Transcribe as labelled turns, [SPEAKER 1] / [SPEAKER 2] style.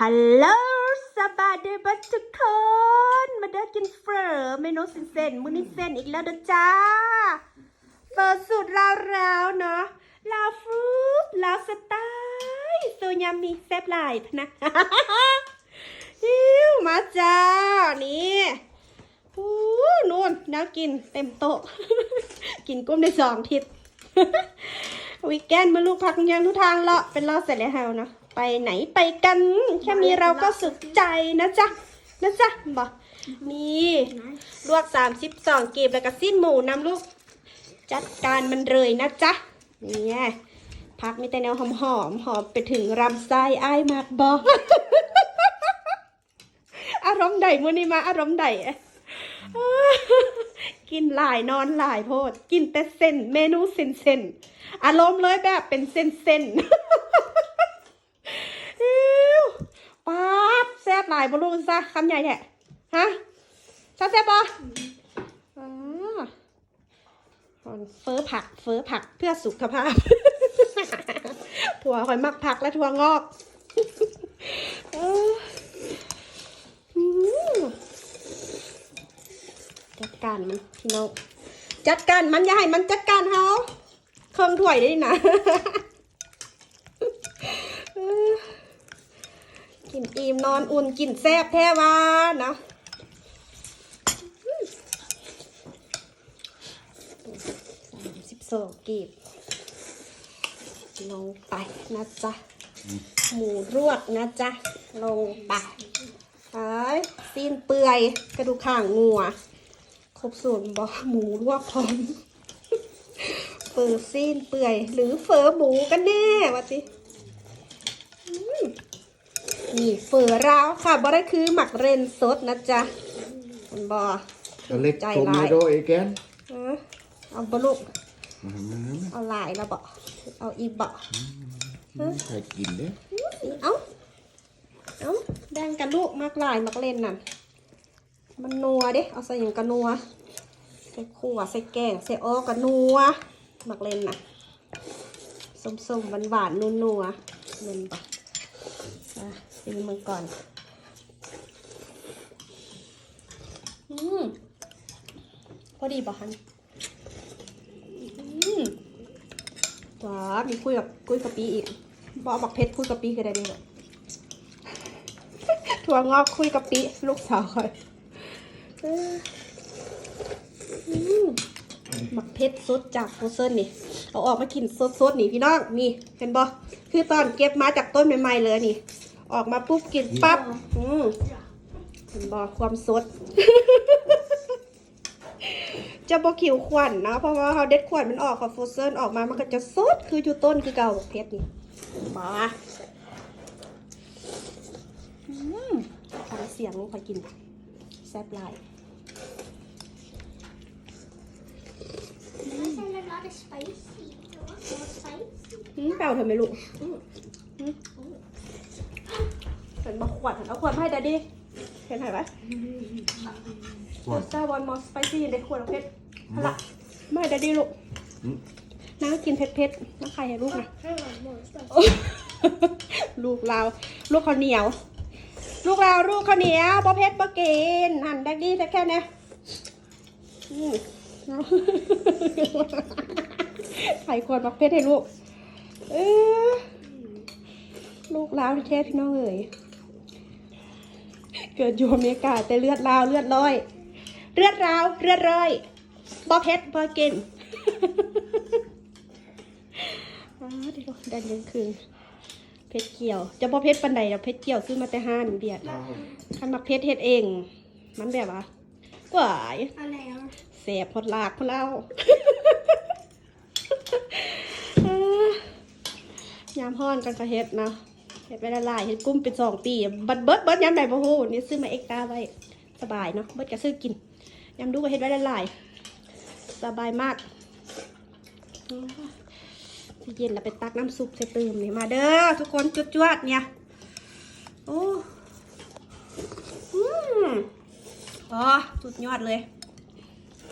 [SPEAKER 1] ฮัลโหลสบายดีบัดทุกคน มาเด้อกินเฟอร์เมนูสินเซนมื้อนี้เส้นอีกแล้วเด้อจ้าเฟอร์สูตรลาวๆเนาะลาวฟรุตลาวสไตล์โซยามีแซ่บหลายพะนะฮิวมาจ้า นี่อู้นู่นน่ากินเต็มโต๊ะ กินกุ้มได้สองทิศวีแกนมาลูกพักยังทุกทางเลาะเป็นเลาะเสร็จแล้วเนาะ ไปไหนไปกัน แค่มีเราก็สุขใจนะจ๊ะนะจ๊ะบอกนี่ลวกสามสิบสองกีบแล้วก็สิ้นหมูน้ำลูก จัดการมันเลยนะจ๊ะนี่พักมีแต่แนวหอมหอมหอมไปถึงรำไส้ไอ้ายมากบออารมณ์ใดมื่อนี้มาอารมณ์ใดกินหลายนอนหลายโพด กินแต่เส้น เมนูเส้นเส้นๆอารมณ์เลยแบบเป็นเส้นเส้นๆ อิ๊ว ป๊าบแซ่บหลายบลูกซะคำใหญ่แท้ฮะชอบแซ่บปะอ๋อเฟอผักเฟอผักเพื่อสุขภาพถั่วคอยมักผักและถั่วงอกจัดการมันพี่น้องจัดการมันอย่าให้มันจัดการเฮาเครื่องถ้วยได้นะ กินอิ่มนอนอุ่นกินแซ่บแท้วานะสิบสองกีบลงไปนะจ๊ะ หมูรวกนะจ๊ะ ลงไปไปซีนเปื่อยกระดูกข่างงัว ครบสูตรบอหมูลวกพร้อมเฟอร์ซีนเปื่อย หรือเฟอหมูกันแน่วะจิ นี่เฟอราวค่ะบ่ได้คือหมักเรนสดนะจ๊ะมันบอ
[SPEAKER 2] เอาเล็ก
[SPEAKER 1] ใจ
[SPEAKER 2] ต้ม
[SPEAKER 1] ร้าย
[SPEAKER 2] ไม่ได้แกน
[SPEAKER 1] เออเอาบลูก
[SPEAKER 2] มามามา
[SPEAKER 1] เอาหลายแล้วบอเอาอีกบอ
[SPEAKER 2] มาใครกินเด้
[SPEAKER 1] เอาเอาแบ่งกันลูกมักหลายมักเล่นนั่น มันนัวเด้เอาใส่อย่างกันนัว ใส่ขั่วใส่แกงใส่อ้อกันนัว มักเล่นน่ะส้มๆหวานๆนัวๆเล่นปะอะ ซีมันก่อน อืมพอดีป่ะฮันอืมว้ามีคุยกับคุยกับปีอีกบอาบักเพชรคุยกับปีก็ได้เลยหรอกถั่วงอกคุยกับปีลูกสาวคอยเอออืมบักเพชรสดจากโฟเซนนี่ เอาออกมากินสดๆนี่พี่น้องนี่เห็นบ่คือตอนเก็บมาจากต้นใหม่ๆเลยนี่ ออกมาปุ๊บกินปั๊บ อืมเห็นบ่ความสด จะบ่ขิวขวัญนะ เพราะว่าเขาเด็ดขวัญมันออกกับโฟเซนออกมามันก็จะสดคืออยู่ต้นคือเก่าบักเพชรนี่มาอืมฟังเสียงคอยกิน แซ่บหลาย
[SPEAKER 3] Unless I'm not as spicy. I want more spicy.
[SPEAKER 1] อืมเปล่าเธอไหมลูกอืมอืม เห็นบอกขวดเอาขวดมาให้ดดดี้เห็นไหมไหม
[SPEAKER 2] ขวด
[SPEAKER 1] ซาบอนมอสไปซี่ได้ขวดเอาเพชรเอาละไม่ให้ดดดี้ลูก
[SPEAKER 2] อืม
[SPEAKER 1] น้ากินเผ็ดเผ็ดๆน้าใครให้ลูกนะ
[SPEAKER 3] I want more spicy.
[SPEAKER 1] ลูกเรา ลูกข้าวเหนียว ลูกเราลูกข้าวเหนียวบ่เผ็ดบ่กินหั่นดดดี้แต่แค่เนี้ยอืมใส่ขวดบักเพชรให้ลูกเออลูกลาวแท้ๆพี่น้องเอ๋ย เกิดอยู่อเมริกาแต่เลือดลาวเลือดร้อย เลือดราวเลือดร้อยบ่เพชรบ่กินอ้าวเดี๋ยวดันยังคืนเพชรเกี่ยว จะบ่เพชรปันใดดอกเพชรเกี่ยวซื้อมาแต่ห้านเบียดคันมักเพชรเฮ็ดเอง มันแบบว่าหวาย
[SPEAKER 3] And there.
[SPEAKER 1] เสียบพดลากพดเล่าเอ้อยามฮ้อนกันก็เฮ็ดเนาะ เฮ็ดไปละลายเฮ็ดกุ้มเป็นสองปีบัดเบิดเบิดยามใดบ่ฮู้นี่ซื้อมาเอ็กตาไว้สบายเนาะเบิดก็ซื้อกินยามดูก็เฮ็ดไว้ละลายสบายมากเย็นแล้วไปตักน้ำซุปใส่เติมนี่มาเด้อทุกคนจุดจวดเนี่ยโอ้อืมอ๋อสุดยอดเลย